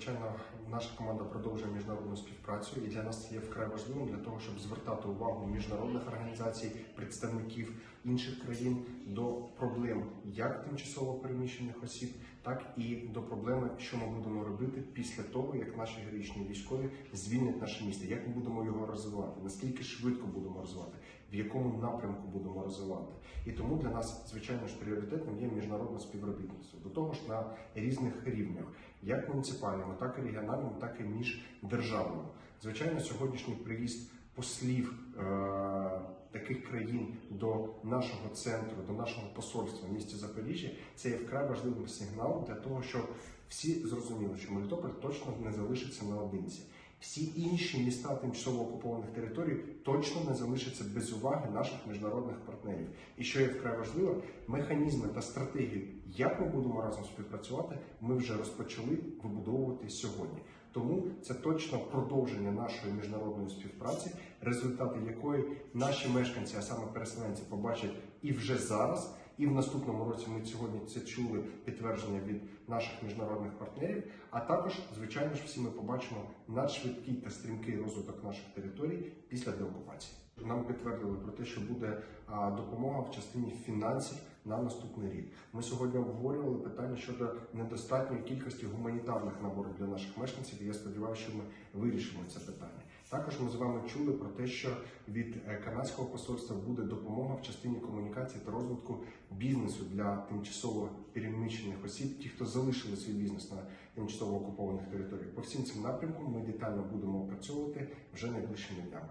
Звичайно, наша команда продовжує міжнародну співпрацю, і для нас це є вкрай важливим для того, щоб звертати увагу міжнародних організацій, представників інших країн до проблем як тимчасово переміщених осіб, так і до проблеми, що ми будемо робити після того, як наші героїчні військові звільнять наше місто, як ми будемо його розвивати, наскільки швидко будемо розвивати, в якому напрямку будемо розвивати. І тому для нас, звичайно ж, пріоритетним є міжнародне співробітництво. До того ж, на різних рівнях, як муніципальному, так і регіональному, так і міждержавному. Звичайно, сьогоднішній приїзд послів е- таких країн до нашого центру, до нашого посольства в місті Запоріжжя, це є вкрай важливим сигналом для того, щоб всі зрозуміли, що Мелітополь точно не залишиться наодинці. Всі інші міста тимчасово окупованих територій точно не залишаться без уваги наших міжнародних партнерів. І що є вкрай важливо, механізми та стратегію, як ми будемо разом співпрацювати, ми вже розпочали вибудовувати сьогодні. Тому це точно продовження нашої міжнародної співпраці, результати якої наші мешканці, а саме переселенці, побачать і вже зараз. І в наступному році ми сьогодні це чули підтвердження від наших міжнародних партнерів. А також, звичайно ж, всі ми побачимо надшвидкий та стрімкий розвиток наших територій після деокупації. Нам підтвердили про те, що буде допомога в частині фінансів на наступний рік. Ми сьогодні обговорювали питання щодо недостатньої кількості гуманітарних наборів для наших мешканців. І я сподіваюся, що ми вирішимо це питання. Також ми з вами чули про те, що від е, канадського посольства буде допомога в частині комунікації та розвитку бізнесу для тимчасово переміщених осіб, ті, хто залишили свій бізнес на тимчасово окупованих територіях. По всім цим напрямкам ми детально будемо опрацьовувати вже найближчими днями.